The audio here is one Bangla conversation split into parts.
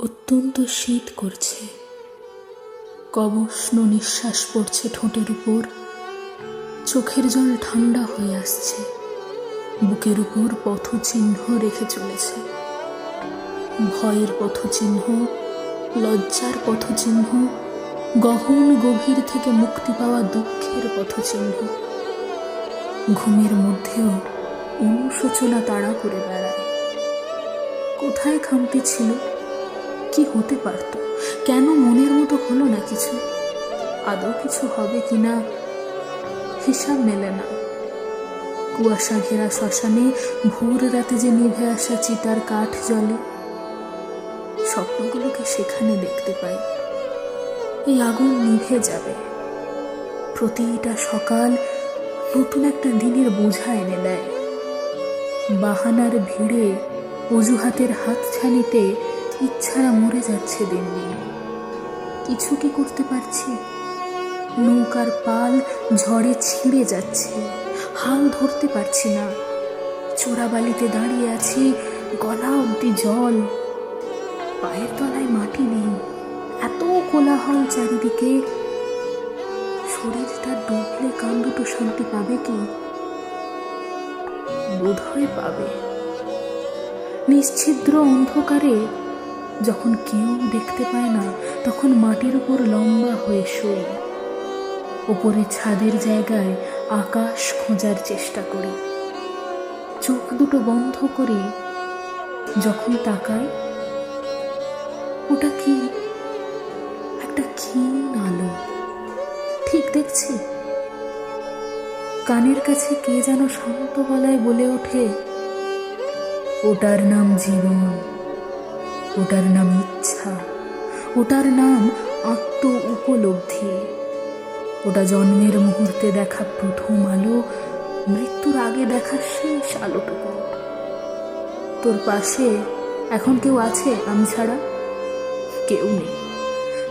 অত্যন্ত শীত করছে। কবষ্ণ নিঃশ্বাস পড়ছে ঠোঁটের উপর। চোখের জল ঠান্ডা হয়ে আসছে। বুকের উপর পথচিহ্ন রেখে চলেছে। ভয়ের পথচিহ্ন, লজ্জার পথচিহ্ন, গহন গভীর থেকে মুক্তি পাওয়া দুঃখের পথচিহ্ন। ঘুমের মধ্যেও অনুশোচনা তাড়া করে বেড়ায়। কোথায় খামতি ছিল? কি হতে পারত? কেন মনের মতো হলো না কিছু? আদৌ কিছু হবে কিনা হিসাব মেলে না। কুয়াশা ঘেরা শ্মশানে ভোর রাতে যে নিভে আসা চিতার কাঠ জলে, স্বপ্নগুলোকে সেখানে দেখতে পাই। এই আগুন নিভে যাবে। প্রতিটা সকাল নতুন একটা দিনের বোঝা এনে দেয়। বাহানার ভিড়ে অজুহাতের হাতছানিতে ইচ্ছারা মরে যাচ্ছে দিন দিন। কিছু কি করতে পারছি? নৌকার পাল ঝড়ে ছিঁড়ে যাচ্ছে। হাল ধরতে পারছি না। চোরাবালিতে দাঁড়িয়ে আছি, গলা অব্দি জল। পায়ের তলায় মাটি নেই। এত কোলাহল চারিদিকে। শরীরটা ডুবলে কান দুটো শান্তি পাবে কি? বোধহয় পাবে। নিশ্ছিদ্র অন্ধকারে যখন কেউ দেখতে পায় না, তখন মাটির উপর লম্বা হয়ে শুই ওপরে ছাদের জায়গায় আকাশ খোঁজার চেষ্টা করি। চোখ দুটো বন্ধ করে যখন তাকাই ওটা কি? একটা ক্ষীণ আলো। ঠিক দেখছি। কানের কাছে কে যেন শান্ত গলায় বলে ওঠে, ওটার নাম জীবন। ওটার নাম ইচ্ছা, ওটার নাম আত্ম উপলব্ধি। ওটা জন্মের মুহূর্তে দেখা প্রথম আলো, মৃত্যুর আগে দেখা শেষ আলোটুকু। তোর পাশে এখন কেউ আছে আমি ছাড়া? কেউ নেই।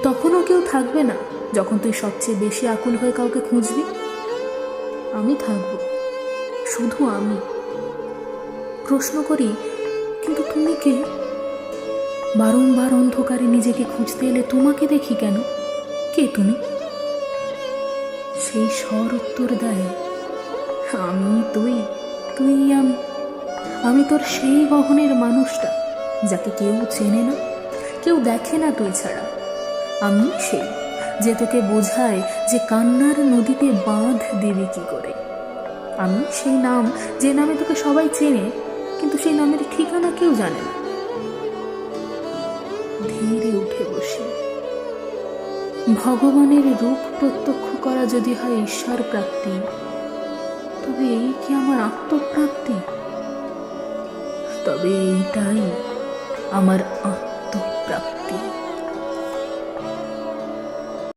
তখনও কেউ থাকবে না যখন তুই সবচেয়ে বেশি আকুল হয়ে কাউকে খুঁজবি? আমি থাকব, শুধু আমি। প্রশ্ন করি, কিন্তু তুমি কে? বারংবার অন্ধকারে নিজেকে খুঁজতে এলে তোমাকে দেখি কেন? কে তুমি? সেই স্বর উত্তর দেয়, আমি তুই তুই আমি। আমি তোর সেই গহনের মানুষটা, যাকে কেউ চেনে না, কেউ দেখে না তুই ছাড়া। আমি সেই, যে তোকে বোঝায় যে কান্নার নদীতে বাঁধ দেবে কি করে। আমি সেই নাম, যে নামে তোকে সবাই চেনে, কিন্তু সেই নামের ঠিকানা কেউ জানে না। ধীরে উঠে বসি। ভগবানের রূপ প্রত্যক্ষ করা যদি হয় ঈশ্বর প্রাপ্তি, তবে এই কি আমার আত্মপ্রাপ্তি? তবে এইটাই আমার